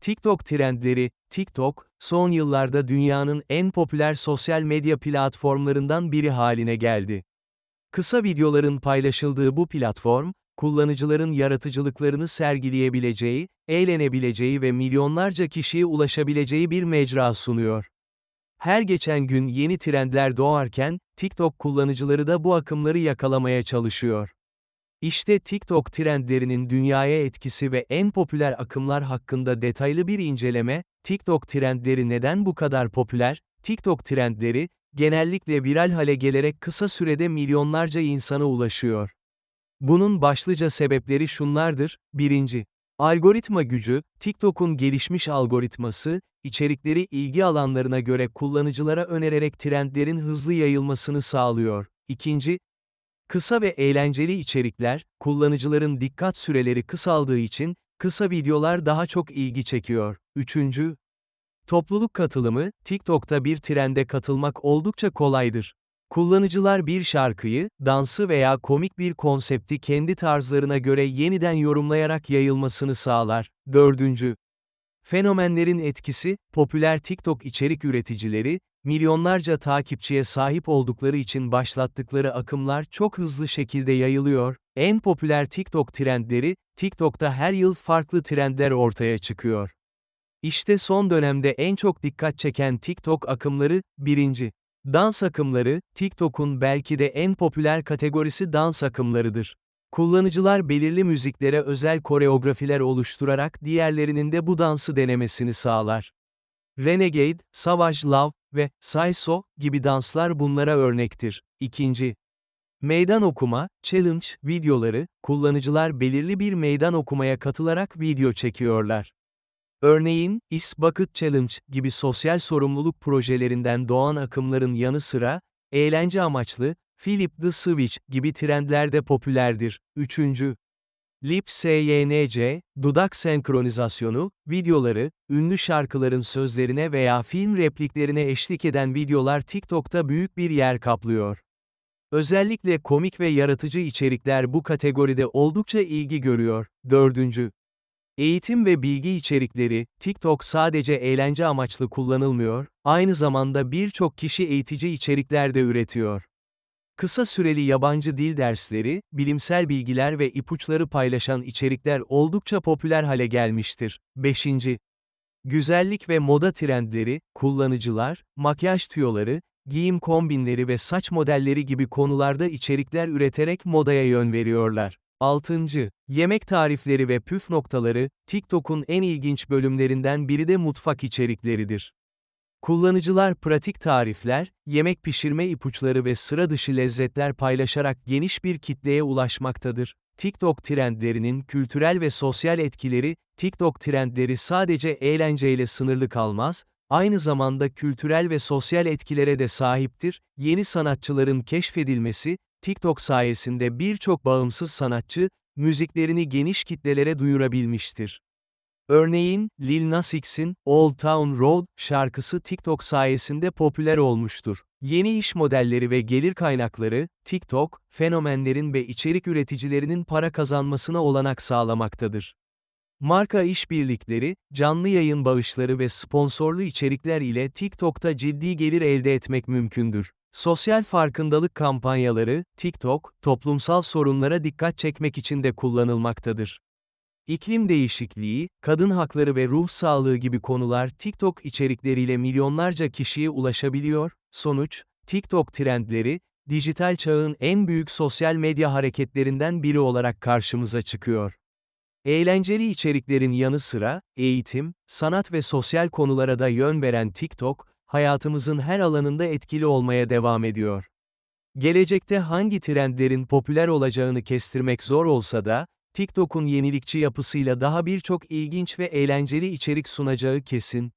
TikTok trendleri, TikTok, son yıllarda dünyanın en popüler sosyal medya platformlarından biri haline geldi. Kısa videoların paylaşıldığı bu platform, kullanıcıların yaratıcılıklarını sergileyebileceği, eğlenebileceği ve milyonlarca kişiye ulaşabileceği bir mecra sunuyor. Her geçen gün yeni trendler doğarken, TikTok kullanıcıları da bu akımları yakalamaya çalışıyor. İşte TikTok trendlerinin dünyaya etkisi ve en popüler akımlar hakkında detaylı bir inceleme, TikTok trendleri neden bu kadar popüler? TikTok trendleri, genellikle viral hale gelerek kısa sürede milyonlarca insana ulaşıyor. Bunun başlıca sebepleri şunlardır, 1. Algoritma gücü, TikTok'un gelişmiş algoritması, içerikleri ilgi alanlarına göre kullanıcılara önererek trendlerin hızlı yayılmasını sağlıyor. 2. Kısa ve eğlenceli içerikler, kullanıcıların dikkat süreleri kısaldığı için, kısa videolar daha çok ilgi çekiyor. 3. Topluluk katılımı, TikTok'ta bir trende katılmak oldukça kolaydır. Kullanıcılar bir şarkıyı, dansı veya komik bir konsepti kendi tarzlarına göre yeniden yorumlayarak yayılmasını sağlar. 4. Fenomenlerin etkisi, popüler TikTok içerik üreticileri, milyonlarca takipçiye sahip oldukları için başlattıkları akımlar çok hızlı şekilde yayılıyor. En popüler TikTok trendleri, TikTok'ta her yıl farklı trendler ortaya çıkıyor. İşte son dönemde en çok dikkat çeken TikTok akımları, 1. Dans akımları, TikTok'un belki de en popüler kategorisi dans akımlarıdır. Kullanıcılar belirli müziklere özel koreografiler oluşturarak diğerlerinin de bu dansı denemesini sağlar. Renegade, Savage Love ve Saiso gibi danslar bunlara örnektir. İkinci, Meydan okuma, challenge videoları, kullanıcılar belirli bir meydan okumaya katılarak video çekiyorlar. Örneğin, Is Bucket Challenge gibi sosyal sorumluluk projelerinden doğan akımların yanı sıra, eğlence amaçlı, Philip the Switch gibi trendler de popülerdir. 3. Lip SYNC, dudak senkronizasyonu, videoları, ünlü şarkıların sözlerine veya film repliklerine eşlik eden videolar TikTok'ta büyük bir yer kaplıyor. Özellikle komik ve yaratıcı içerikler bu kategoride oldukça ilgi görüyor. 4. Eğitim ve bilgi içerikleri, TikTok sadece eğlence amaçlı kullanılmıyor, aynı zamanda birçok kişi eğitici içerikler de üretiyor. Kısa süreli yabancı dil dersleri, bilimsel bilgiler ve ipuçları paylaşan içerikler oldukça popüler hale gelmiştir. 5. Güzellik ve moda trendleri, kullanıcılar, makyaj tüyoları, giyim kombinleri ve saç modelleri gibi konularda içerikler üreterek modaya yön veriyorlar. 6. Yemek tarifleri ve püf noktaları, TikTok'un en ilginç bölümlerinden biri de mutfak içerikleridir. Kullanıcılar pratik tarifler, yemek pişirme ipuçları ve sıra dışı lezzetler paylaşarak geniş bir kitleye ulaşmaktadır. TikTok trendlerinin kültürel ve sosyal etkileri, TikTok trendleri sadece eğlenceyle sınırlı kalmaz, aynı zamanda kültürel ve sosyal etkilere de sahiptir. Yeni sanatçıların keşfedilmesi, TikTok sayesinde birçok bağımsız sanatçı, müziklerini geniş kitlelere duyurabilmiştir. Örneğin, Lil Nas X'in Old Town Road şarkısı TikTok sayesinde popüler olmuştur. Yeni iş modelleri ve gelir kaynakları, TikTok, fenomenlerin ve içerik üreticilerinin para kazanmasına olanak sağlamaktadır. Marka işbirlikleri, canlı yayın bağışları ve sponsorlu içerikler ile TikTok'ta ciddi gelir elde etmek mümkündür. Sosyal farkındalık kampanyaları, TikTok, toplumsal sorunlara dikkat çekmek için de kullanılmaktadır. İklim değişikliği, kadın hakları ve ruh sağlığı gibi konular TikTok içerikleriyle milyonlarca kişiye ulaşabiliyor. Sonuç, TikTok trendleri, dijital çağın en büyük sosyal medya hareketlerinden biri olarak karşımıza çıkıyor. Eğlenceli içeriklerin yanı sıra, eğitim, sanat ve sosyal konulara da yön veren TikTok, hayatımızın her alanında etkili olmaya devam ediyor. Gelecekte hangi trendlerin popüler olacağını kestirmek zor olsa da, TikTok'un yenilikçi yapısıyla daha birçok ilginç ve eğlenceli içerik sunacağı kesin.